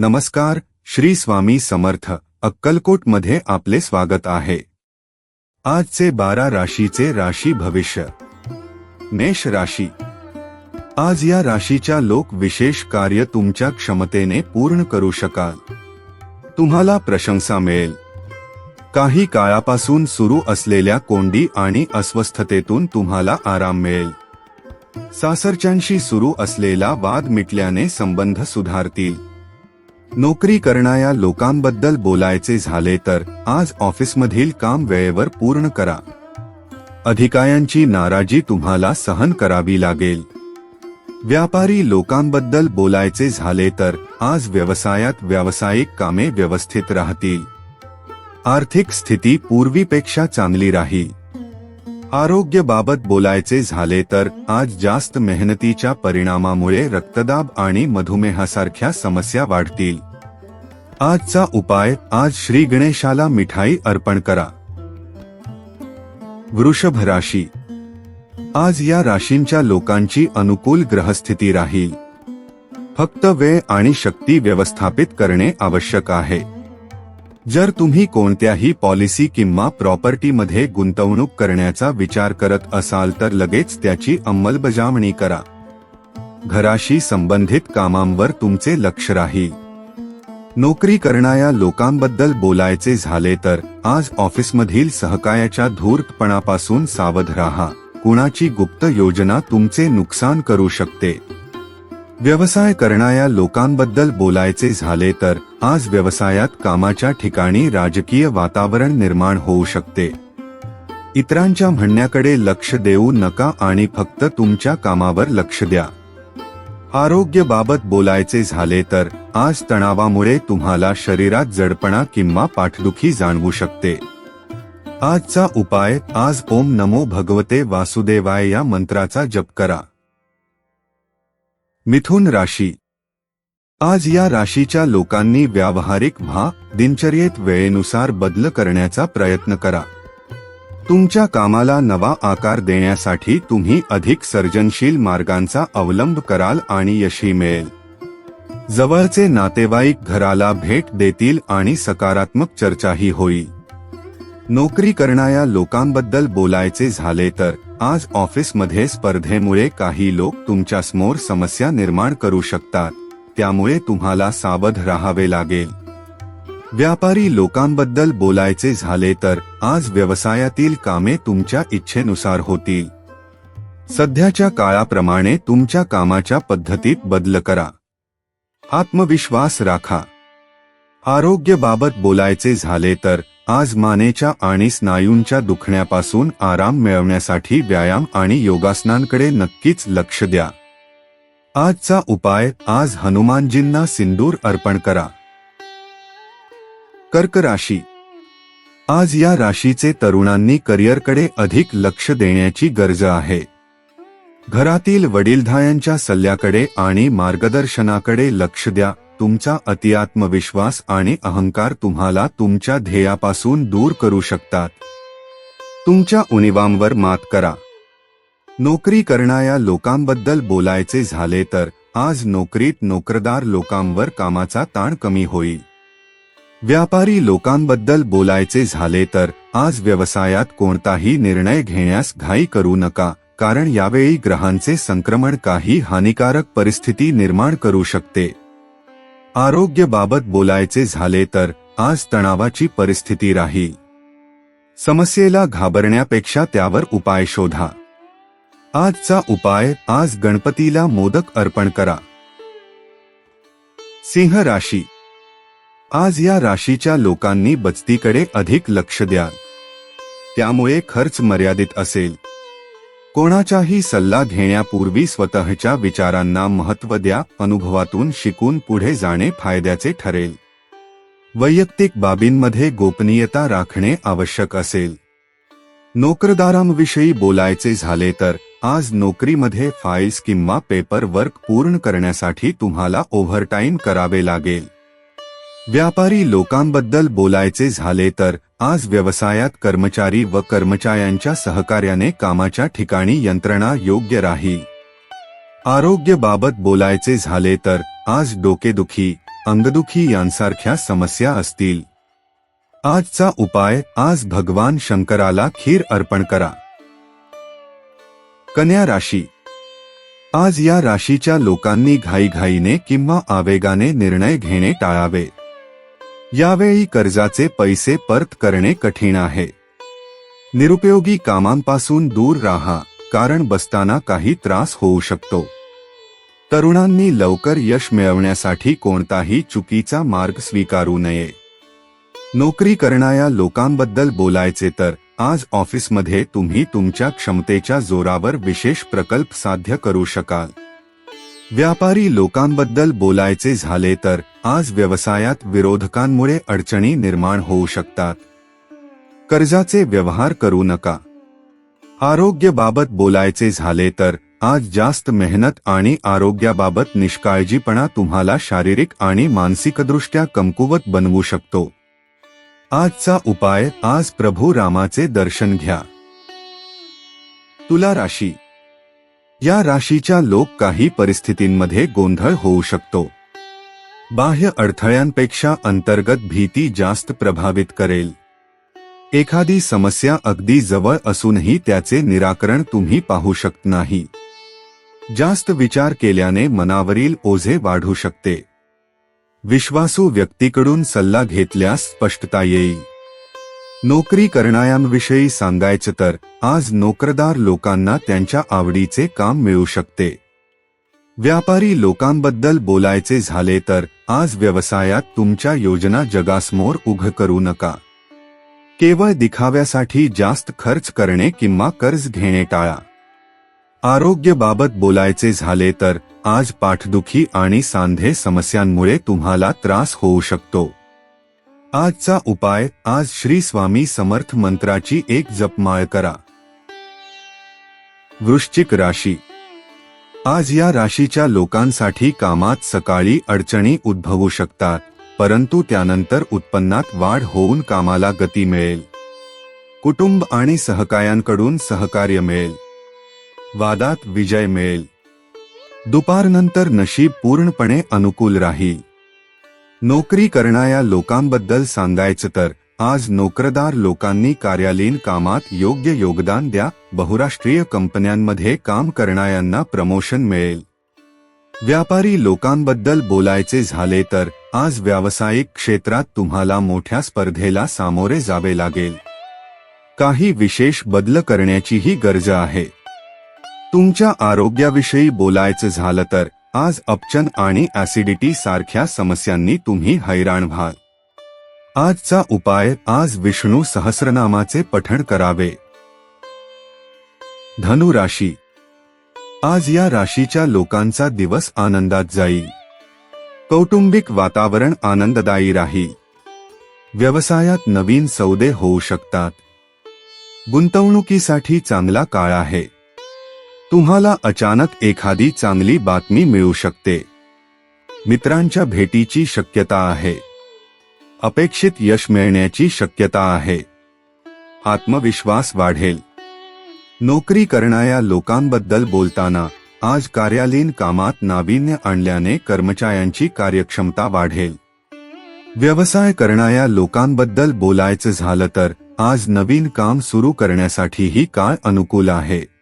नमस्कार श्री स्वामी समर्थ अक्कलकोटमध्ये आपले स्वागत आहे. आजचे बारा राशीचे राशी भविष्य. मेष राशी. आज या राशीच्या लोक विशेष कार्य तुमच्या क्षमतेने पूर्ण करू शकाल. तुम्हाला प्रशंसा मिळेल. काही काळापासून सुरू असलेल्या कोंडी आणि अस्वस्थतेतून तुम्हाला आराम मिळेल. सासरच्यांशी सुरू असलेला वाद मिटल्याने संबंध सुधारतील. नोकरी करणाऱ्या लोकांबद्दल बोलायचे झाले तर आज ऑफिसमधील काम वेळेवर पूर्ण करा. अधिकाऱ्यांची नाराजी तुम्हाला सहन करावी लागेल. व्यापारी लोकांबद्दल बोलायचे झाले तर आज व्यवसायात व्यावसायिक कामे व्यवस्थित राहतील. आर्थिक स्थिती पूर्वीपेक्षा चांगली राहील. आरोग्यबाबत बोलायचे झाले तर आज जास्त मेहनतीच्या परिणामामुळे रक्तदाब आणि मधुमेहासारख्या समस्या वाढतील. आजचा उपाय आज श्री गणेशाला मिठाई अर्पण करा. वृषभ राशी. आज या राशींच्या लोकांची अनुकूल ग्रहस्थिती राहील. फक्त वेळ आणि शक्ती व्यवस्थापित करणे आवश्यक आहे. जर तुम्ही कोणत्याही पॉलिसी किंवा प्रॉपर्टीमध्ये गुंतवणूक करण्याचा विचार करत असाल तर लगेच त्याची अंमलबजावणी करा. घराशी संबंधित कामांवर तुमचे लक्ष राहील. नोकरी करणाऱ्या लोकांबद्दल बोलायचे झाले तर आज ऑफिसमधील सहकार्याच्या धूर्तपणापासून सावध राहा. कुणाची गुप्त योजना तुमचे नुकसान करू शकते. व्यवसाय करणाऱ्या लोकांबद्दल बोलायचे झाले तर आज व्यवसायात कामाच्या ठिकाणी राजकीय वातावरण निर्माण होऊ शकते. इतरांच्या म्हणण्याकडे लक्ष देऊ नका आणि फक्त तुमच्या कामावर लक्ष द्या. आरोग्याबाबत बोलायचे झाले तर आज तणावामुळे तुम्हाला शरीरात जडपणा किंवा पाठदुखी जाणवू शकते. आजचा उपाय आज ओम नमो भगवते वासुदेवाय या मंत्राचा जप करा. मिथुन राशी. आज या राशीच्या लोकांनी व्यावहारिक भा दिनचर्येत वेळेनुसार बदल करण्याचा प्रयत्न करा. तुमच्या कामाला नवा आकार देण्यासाठी तुम्ही अधिक सर्जनशील मार्गांचा अवलंब कराल आणि यशही मिळेल. जवळचे नातेवाईक घराला भेट देतील आणि सकारात्मक चर्चाही होईल. नोकरी करणाऱ्या लोकांबद्दल बोलायचे झाले तर आज ऑफिसमध्ये स्पर्धेमुळे काही लोक तुमच्यासमोर समस्या निर्माण करू शकतात त्यामुळे तुम्हाला सावध राहावे लागेल. व्यापारी लोकांबद्दल बोलायचे झाले तर आज व्यवसायातील कामे तुमच्या इच्छेनुसार होतील. सध्याच्या काळाप्रमाणे तुमच्या कामाच्या पद्धतीत बदल करा. आत्मविश्वास राखा. आरोग्याबाबत बोलायचे झाले तर आज मानेच्या आणि स्नायूंच्या दुखण्यापासून आराम मिळवण्यासाठी व्यायाम आणि योगासनांकडे नक्कीच लक्ष द्या. आजचा उपाय आज हनुमानजींना सिंदूर अर्पण करा. कर्क राशी. आज या राशीचे तरुणांनी करिअरकडे अधिक लक्ष देण्याची गरज आहे. घरातील वडीलधायांच्या सल्ल्याकडे आणि मार्गदर्शनाकडे लक्ष द्या. तुमचा अतिआत्मविश्वास आणि अहंकार तुम्हाला तुमच्या ध्येयापासून दूर करू शकतात. तुमच्या उणिवांवर मात करा. नोकरी करणाऱ्या लोकांबद्दल बोलायचे झाले तर आज नोकरीत नोकरदार लोकांवर कामाचा ताण कमी होईल. व्यापारी लोकांबद्दल बोलायचे झाले तर आज व्यवसायात कोणताही निर्णय घेण्यास घाई करू नका. कारण यावेळी ग्रहांचे संक्रमण काही हानिकारक परिस्थिती निर्माण करू शकते. आरोग्याबाबत बोलायचे झाले तर आज तणावाची परिस्थिती राहील समस्येला घाबरण्यापेक्षा त्यावर उपाय शोधा. आजचा उपाय आज गणपतीला मोदक अर्पण करा. सिंह राशी. आज या राशीच्या लोकांनी बचतीकडे अधिक लक्ष द्या. त्यामुळे खर्च मर्यादित असेल. कोणाचाही सल्ला घेण्यापूर्वी स्वतःच्या विचारांना महत्त्व द्या अनुभवातून शिकून पुढे जाणे फायद्याचे ठरेल. वैयक्तिक बाबींमध्ये गोपनीयता राखणे आवश्यक असेल. नोकरदारांविषयी बोलायचे झाले तर आज नोकरीमध्ये फाईल्स किंवा पेपर वर्क पूर्ण करण्यासाठी तुम्हाला ओव्हरटाईम करावे लागेल. व्यापारी लोकांबद्दल बोलायचे झाले तर आज व्यवसायात कर्मचारी व कर्मचाऱ्यांच्या सहकार्याने कामाच्या ठिकाणी यंत्रणा योग्य राहील आरोग्यबाबत बोलायचे झाले तर आज डोकेदुखी अंगदुखी यांसारख्या समस्या असतील. आजचा उपाय आज भगवान शंकराला खीर अर्पण करा. कन्या राशी. आज या राशीच्या लोकांनी घाईघाईने किंवा आवेगाने निर्णय घेणे टाळावे. यावेळी कर्जाचे पैसे परत करणे कठीण आहे. निरुपयोगी कामांपासून दूर राहा कारण बसताना काही त्रास होऊ शकतो. तरुणांनी लवकर यश मिळवण्यासाठी कोणताही चुकीचा मार्ग स्वीकारू नये. नोकरी करणाऱ्या लोकांबद्दल बोलायचे तर आज ऑफिसमध्ये तुम्ही तुमच्या क्षमतेच्या जोरावर विशेष प्रकल्प साध्य करू शकाल. व्यापारी लोकांबद्दल बोलायचे झाले तर आज व्यवसायात विरोधकांमुळे अडचणी निर्माण होऊ शकतात. कर्जाचे व्यवहार करू नका. आरोग्याबाबत बोलायचे झाले तर आज जास्त मेहनत आणि आरोग्याबाबत निष्काळजीपणा तुम्हाला शारीरिक आणि मानसिकदृष्ट्या कमकुवत बनवू शकतो. आजचा उपाय आज प्रभू रामाचे दर्शन घ्या. तुला राशी या राशीच्या लोक काही परिस्थितींमध्ये गोंधळ होऊ शकतो. बाह्य अडथळ्यांपेक्षा अंतर्गत भीती जास्त प्रभावित करेल. एखादी समस्या अगदी जवळ असूनही त्याचे निराकरण तुम्ही पाहू शकत नाही. जास्त विचार केल्याने मनावरील ओझे वाढू शकते. विश्वासू व्यक्तीकडून सल्ला घेतल्यास स्पष्टता येईल. नोकरी करणाऱ्यांविषयी सांगायचं तर आज नोकरदार लोकांना त्यांच्या आवडीचे काम मिळू शकते. व्यापारी लोकांबद्दल बोलायचे झाले तर आज व्यवसायात तुमच्या योजना जगासमोर उघ करू नका. केवळ दिखाव्यासाठी जास्त खर्च करणे किंवा कर्ज घेणे टाळा. आरोग्यबाबत बोलायचे झाले तर आज पाठदुखी आणि सांधे समस्यांमुळे तुम्हाला त्रास होऊ शकतो. आजचा उपाय आज श्री स्वामी समर्थ मंत्राची एक जपमाळ करा. वृश्चिक राशी. आज या राशीच्या लोकांसाठी कामात सकाळी अडचणी उद्भवू शकतात परंतु त्यानंतर उत्पन्नात वाढ होऊन कामाला गती मिळेल. कुटुंब आणि सहकायांकडून सहकार्य मिळेल. वादात विजय मिळेल. दुपारनंतर नशीब पूर्णपणे अनुकूल राहील. नोकरी करणाऱ्या लोकांबद्दल सांगायचं तर आज नोकरदार लोकांनी कार्यालयीन कामात योग्य योगदान द्या बहुराष्ट्रीय कंपन्यांमध्ये काम करणाऱ्यांना प्रमोशन मिळेल. व्यापारी लोकांबद्दल बोलायचे झाले तर आज व्यावसायिक क्षेत्रात तुम्हाला मोठ्या स्पर्धेला सामोरे जावे लागेल. काही विशेष बदल करण्याचीही गरज आहे. तुमच्या आरोग्याविषयी बोलायचं झालं तर आज अपचन आणि ऍसिडिटी सारख्या समस्यांनी तुम्ही हैराण व्हाल. आजचा उपाय आज विष्णू सहस्रनामाचे पठण करावे. धनु राशी. आज या राशीच्या लोकांचा दिवस आनंदात जाईल. कौटुंबिक वातावरण आनंददायी राहील व्यवसायात नवीन सौदे होऊ शकतात. गुंतवणुकीसाठी चांगला काळ आहे. तुम्हाला अचानक एखादी चांगली बातमी मिळू शकते. मित्रांच्या भेटीची शक्यता आहे. अपेक्षित यश मिळण्याची शक्यता आहे. आत्मविश्वास वाढेल. नोकरी करणाऱ्या लोकांबद्दल बोलताना आज कार्यालयीन कामात नाविन्य आणल्याने कर्मचाऱ्यांची कार्यक्षमता वाढेल. व्यवसाय करणाऱ्या लोकांबद्दल बोलायचं झालं तर आज नवीन काम सुरू करण्यासाठीही काळ अनुकूल आहे.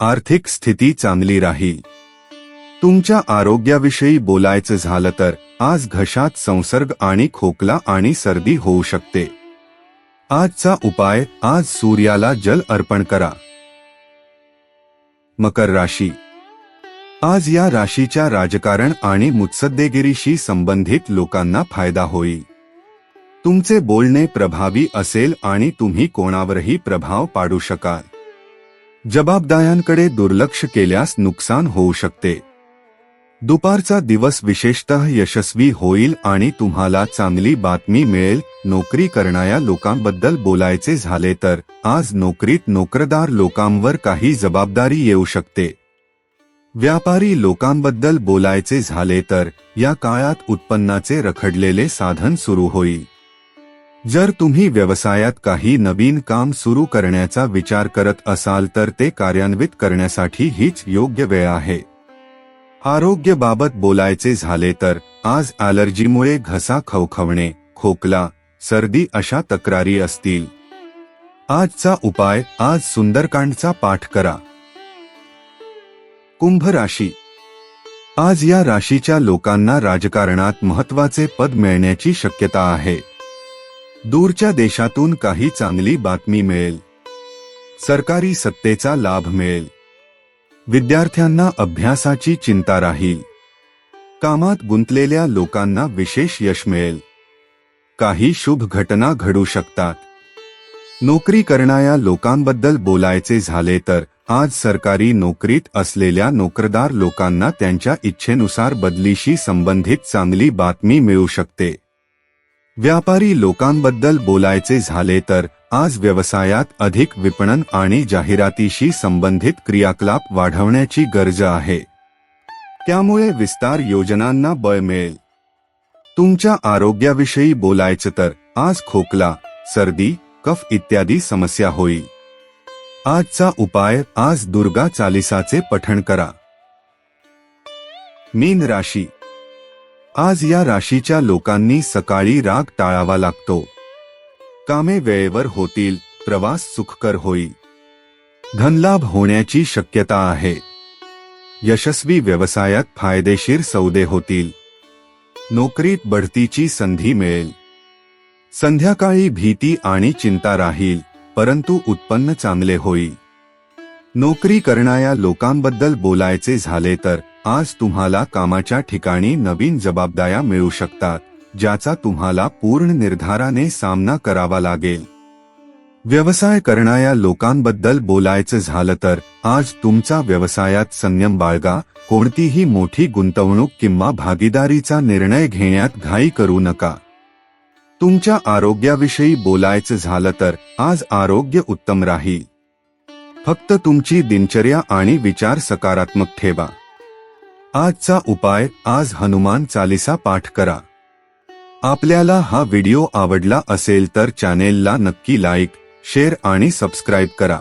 आर्थिक स्थिती चांगली राहील. तुमच्या आरोग्याविषयी बोलायचं झालं तर आज घशात संसर्ग आणि खोकला आणि सर्दी होऊ शकते. आजचा उपाय आज सूर्याला जल अर्पण करा. मकर राशी. आज या राशीच्या राजकारण आणि मुत्सद्देगिरीशी संबंधित लोकांना फायदा होईल. तुमचे बोलणे प्रभावी असेल आणि तुम्ही कोणावरही प्रभाव पाडू शकाल. जबाबदाऱ्यांकडे दुर्लक्ष केल्यास नुकसान होऊ शकते. दुपारचा दिवस विशेषतः यशस्वी होईल आणि तुम्हाला चांगली बातमी मिळेल. नोकरी करणाऱ्या लोकांबद्दल बोलायचे झाले तर आज नोकरीत नोकरदार लोकांवर काही जबाबदारी येऊ शकते. व्यापारी लोकांबद्दल बोलायचे झाले तर या काळात उत्पन्नाचे रखडलेले साधन सुरू होईल. जर तुम्ही व्यवसायात काही नवीन काम सुरू करण्याचा विचार करत असाल तर ते कार्यान्वित करण्यासाठी हीच योग्य वेळ आहे. आरोग्यबाबत बोलायचे झाले तर आज ॲलर्जीमुळे घसा खवखवणे खोकला सर्दी अशा तक्रारी असतील. आजचा उपाय आज सुंदरकांडचा पाठ करा. कुंभ राशी. आज या राशीच्या लोकांना राजकारणात महत्त्वाचे पद मिळण्याची शक्यता आहे. दूरच्या देशातून काही चांगली बातमी मिळेल. सरकारी सत्तेचा लाभ मिळेल. विद्यार्थ्यांना अभ्यासाची चिंता राहील. कामात गुंतलेल्या लोकांना विशेष यश मिळेल. काही शुभ घटना घडू शकतात. नोकरी करणाऱ्या लोकांबद्दल बोलायचे झाले तर आज सरकारी नोकरीत असलेल्या नोकरदार लोकांना त्यांच्या इच्छेनुसार बदलीशी संबंधित चांगली बातमी मिळू शकते. व्यापारी लोकांबद्दल बोलायचे झाले तर आज व्यवसायात अधिक विपणन आणि जाहिरातीशी संबंधित क्रियाकलाप वाढवण्याची गरज आहे. त्यामुळे विस्तार योजनांना बळ मिळेल. तुमच्या आरोग्याविषयी बोलायचं तर आज खोकला सर्दी कफ इत्यादी समस्या होईल. आजचा उपाय आज दुर्गा चालिसाचे पठण करा. मीन राशी आज या राशीच्या लोकांनी सकाळी राग टाळावा लागतो. कामे वेळेवर होतील प्रवास सुखकर होईल. धनलाभ होण्याची शक्यता आहे. यशस्वी व्यवसायात फायदेशीर सौदे होतील. नोकरीत बढतीची संधी मिळेल. संध्याकाळी भीती आणि चिंता राहील परंतु उत्पन्न चांगले होईल. नोकरी करणाऱ्या लोकांबद्दल बोलायचे झाले तर आज तुम्हाला कामाच्या ठिकाणी नवीन जबाबदाऱ्या मिळू शकतात ज्याचा तुम्हाला पूर्ण निर्धाराने सामना करावा लागेल. व्यवसाय करणाऱ्या लोकांबद्दल बोलायचं झालं तर आज तुमचा व्यवसायात संयम बाळगा कोणतीही मोठी गुंतवणूक किंवा भागीदारीचा निर्णय घेण्यात घाई करू नका. तुमच्या आरोग्याविषयी बोलायचं झालं तर आज आरोग्य उत्तम राहील. फक्त तुमची दिनचर्या आणि विचार सकारात्मक ठेवा. आजचा उपाय आज हनुमान चालिसा पाठ करा. आपल्याला हा व्हिडिओ आवडला असेल तर चॅनेलला नक्की लाईक शेअर आणि सबस्क्राईब करा.